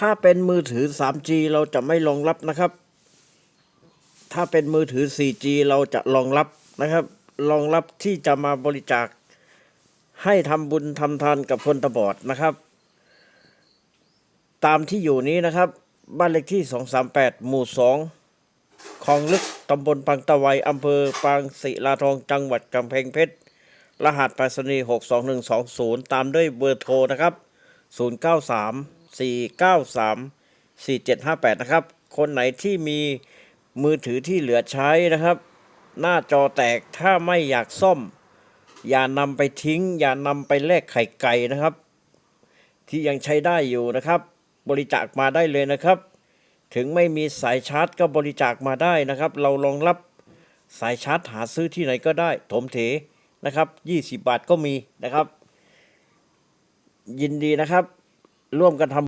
ถ้าเป็นมือถือ 3G เราจะไม่รองรับนะครับ ถ้าเป็นมือถือ 4G เราจะรองรับนะครับ รองรับที่จะมาบริจาค ให้ทำบุญทำทานกับคนตาบอดนะครับ ตามที่อยู่นี้นะครับ บ้านเลขที่ 238 หมู่ 2คลองลึกตำบลปังตะไวอำเภอปางศิลาทองจังหวัดกำแพงเพชร รหัสไปรษณีย์62120 ตามด้วยเบอร์โทรนะครับ 093 493 4758 นะครับ คนไหนที่มีมือถือที่เหลือใช้นะครับ หน้าจอแตกถ้าไม่อยากซ่อม อย่านำไปทิ้ง อย่านำไปแลกไข่ไก่นะครับ ที่ยังใช้ได้อยู่นะครับ บริจาคมาได้เลยนะครับ ถึงไม่มีสายชาร์จก็บริจาคมาได้นะครับ เรารองรับสายชาร์จหาซื้อที่ไหนก็ได้ถมเถนะครับ 20 บาทก็มีนะครับ ยินดีนะครับ ร่วมกันทำ